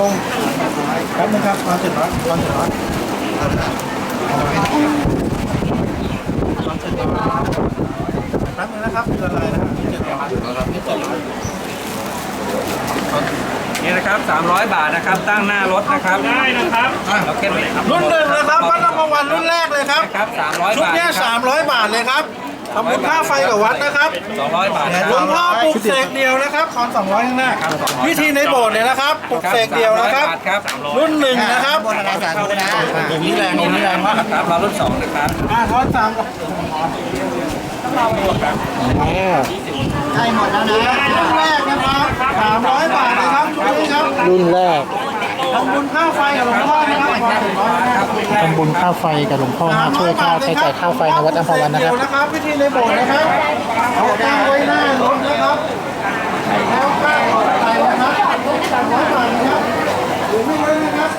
องค์แป๊บนึงครับตอนเสร็จร้อยตอนเสร็จร้อยเอาไว้ตอนเสร็จร้อยแป๊บนึงนะครับคืออะไรนะครับเจ็ดร้อยนะครับนี่เจ็ดร้อยนี่นะครับ 300 บาทนะครับ ตั้งหน้ารถนะครับ ได้นะครับเราเก็บไว้ครับรุ่นหนึ่งนะครับวัดน้ำวันรุ่นแรกเลยครับนะครับ300ชุดบาทเนี้ยนะครับ300 บาทเลยครับ ทำบุญค่าไฟกับวัดนะครับ200บาทนะหคลวรังบพ่อปลุกเสกเดียวนะครับคอน200ข้างหน้าครับ200พิธีในโบสถ์เนี่ยนะครับปลุกเสกเดียวนะครับ300าทครับรุ่นหนึ่งนะครับบนอะไรสาธุนะองค์นี้แรงองค์นี้แรงมากครับเรารุ่น2นะครับอ่าทอนสามกับใกล้หมดแล้วนะรุ่นแรกนะครับ300 บาทนะครับชุดนี้ครับ รุ่นแรก ทำบุญค่าไฟกับหลวงพ่อนะครับขอถึงร้อยนะครับทำบุญค่าไฟกับหลวงพ่อมาช่วยค่าใช้จ่ายค่าไฟในวัดอัมพวันนะครับเดี๋ยวนะครับพิธีในโบสถ์นะครับเอาตั้งไว้หน้ารถนะครับแล้วข้างปลอดภัยนะครับสามร้อยบาทนะครับหรือไม่ไว้นะครับ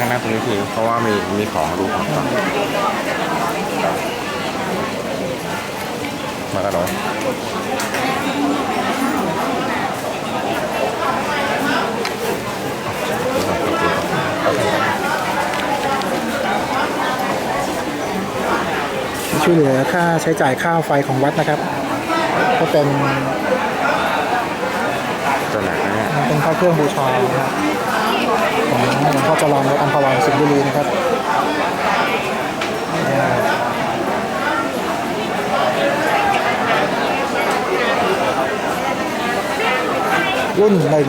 ่งนั่งตรงนี้ทีเพราะว่ามีมีของรูของต่อมากันเหรอช่วยเหลือค่าใช้จ่ายค่าไฟของวัดนะครับ ก็เป็นตัวหนักนะ เป็นพระเครื่องบูชานะครับของหลวงพ่อจรัญวัดอัมพวันสิงห์บุรีนะครับรุ่นหนึ่ง